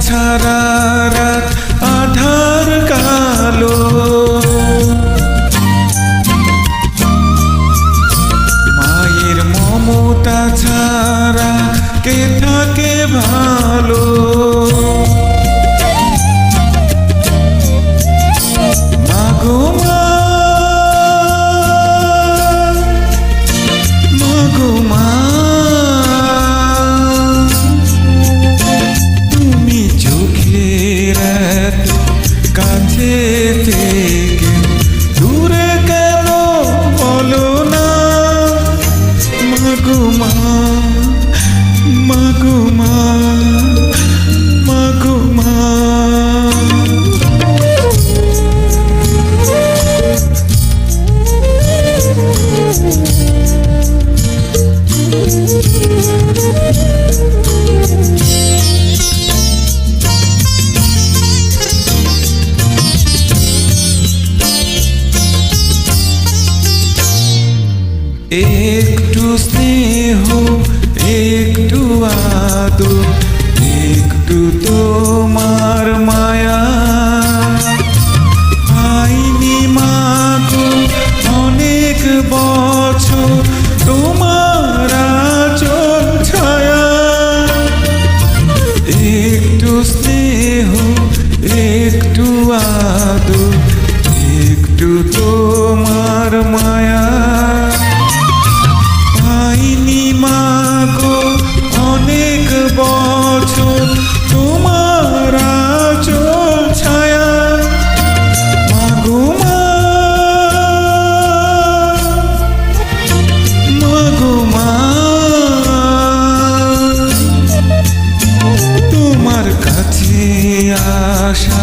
ছাড়া রাত একটু স্নেহ একটু আদর একটু তোমার মায়া। আইনি মাগো অনেক বছর বছর তোমার আঁচল ছায়া। মাগো মা মাগো তোমার কাছে আসা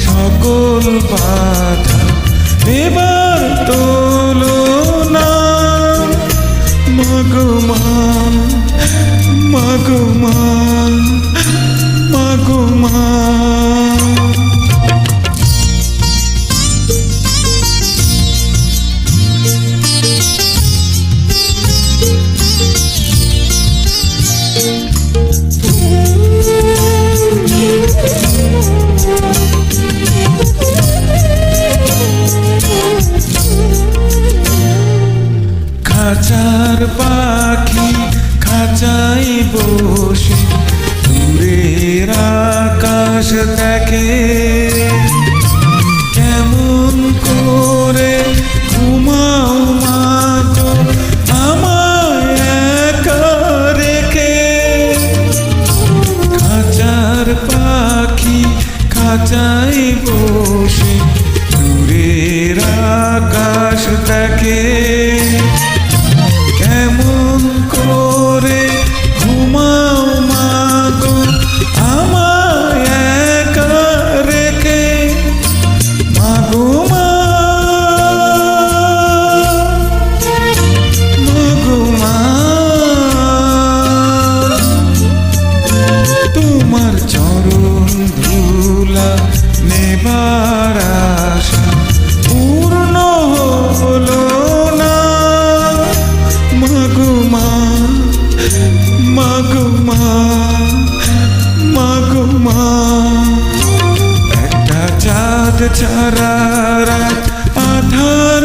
সকল বাধা এবার তোলো মাগো মা মাগো মা মা খাঁচার পাখি খাঁচাই বসে, দূরের আকাশ দেখে। কেমন করে ঘুমাও মা গো, আমায় পাখি বসে, দূরের আকাশ দেখে। মা একটা চাঁদ চারা আধার